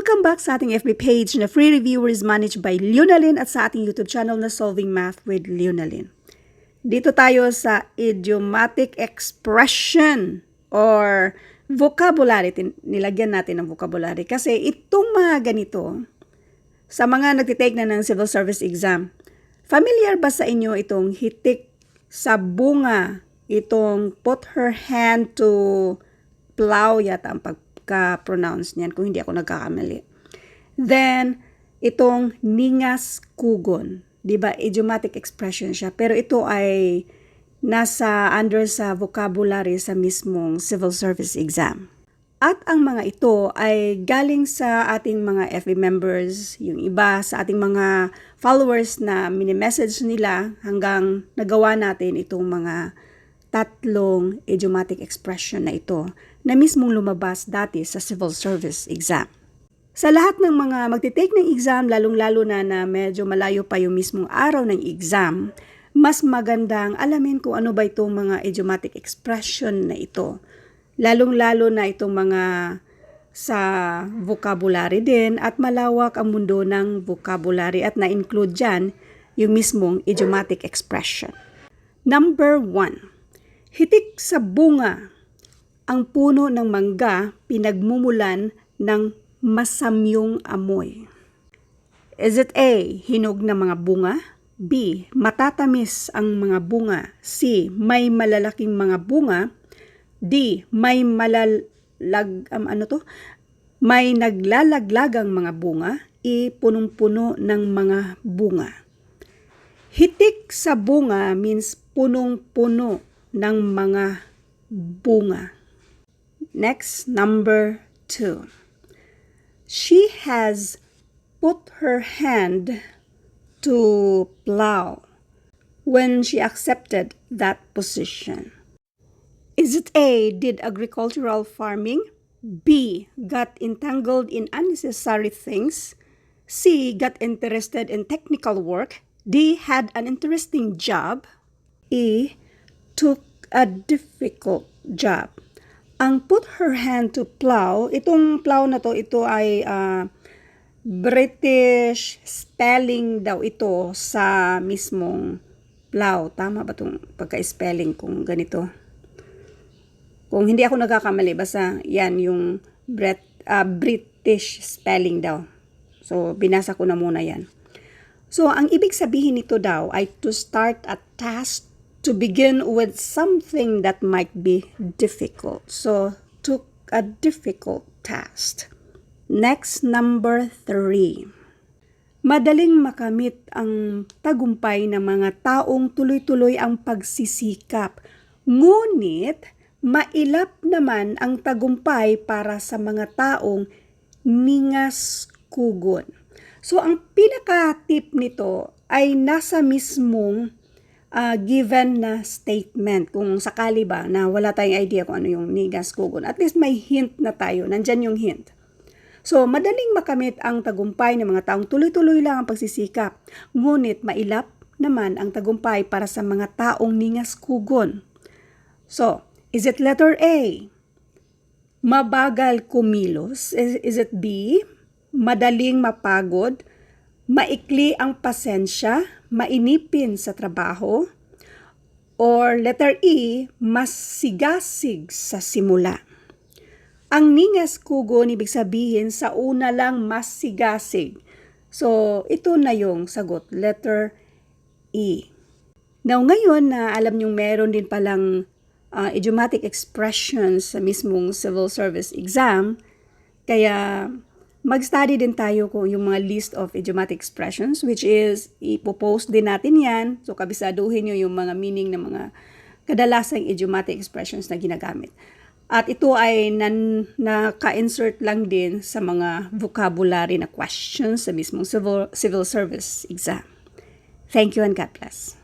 Welcome back sa ating FB page na free reviewer is managed by Leonalyn at sa ating YouTube channel na Solving Math with Leonalyn. Dito tayo sa idiomatic expression or vocabulary. Nilagyan natin ng vocabulary kasi itong mga ganito, sa mga nagtitake na ng civil service exam, familiar ba sa inyo itong hitik sa bunga, itong put her hand to plow yata ang pagka-pronounce niyan kung hindi ako nagkakamali. Then, itong ningas kugon. Di ba? Idiomatic expression siya. Pero ito ay nasa under sa vocabulary sa mismong civil service exam. At ang mga ito ay galing sa ating mga FB members, yung iba sa ating mga followers na mini-message nila hanggang nagawa natin itong mga tatlong idiomatic expression na ito na mismong lumabas dati sa civil service exam. Sa lahat ng mga magtitake ng exam, lalong-lalo na na medyo malayo pa yung mismong araw ng exam, mas magandang alamin kung ano ba itong mga idiomatic expression na ito. Lalong-lalo na itong mga sa vocabulary din at malawak ang mundo ng vocabulary at na-include dyan yung mismong idiomatic expression. Number one, hitik sa bunga ang puno ng mangga pinagmumulan ng masamyong amoy. Is it A. Hinog na mga bunga? B. Matatamis ang mga bunga. C. May malalaking mga bunga. D. May malalag... Um, ano to? May naglalaglagang mga bunga. E. Punong-puno ng mga bunga. Hitik sa bunga means punong-puno ng mga bunga. Next, number two. She has put her hand to plow when she accepted that position. Is it A. Did agricultural farming? B. Got entangled in unnecessary things? C. Got interested in technical work? D. Had an interesting job? E. Took a difficult job. Ang put her hand to plow, itong plow na to, ito ay ah, British spelling daw ito sa mismong plow. Tama ba itong pagka-spelling kung ganito? Kung hindi ako nagkakamali, basta yan yung Brit, ah, British spelling daw. So, binasa ko na muna yan. So, ang ibig sabihin nito daw ay to start a task to begin with something that might be difficult. So, took a difficult task. Next, number three. Madaling makamit ang tagumpay ng mga taong tuloy-tuloy ang pagsisikap. Ngunit, mailap naman ang tagumpay para sa mga taong ningas kugon. So, ang pinaka-tip nito ay nasa mismong uh, given na statement. Kung sakali ba na wala tayong idea kung ano yung nigas kugon. At least may hint na tayo. Nandyan yung hint. So, madaling makamit ang tagumpay ng mga taong tuloy-tuloy lang ang pagsisikap. Ngunit mailap naman ang tagumpay para sa mga taong ningas kugon. So, is it letter A? Mabagal kumilos. Is, is it B? Madaling mapagod. Maikli ang pasensya. Mainipin sa trabaho. Or letter E, mas sigasig sa simula. Ang ningas kugon, ibig sabihin, sa una lang mas sigasig. So, ito na yung sagot, letter E. Now, ngayon na alam niyong meron din palang uh, idiomatic expressions sa mismong civil service exam, kaya mag-study din tayo kung yung mga list of idiomatic expressions, which is, ipopost din natin yan. So, kabisaduhin nyo yung mga meaning ng mga kadalasang idiomatic expressions na ginagamit. At ito ay nan, naka-insert lang din sa mga vocabulary na questions sa mismong civil, civil service exam. Thank you and God bless.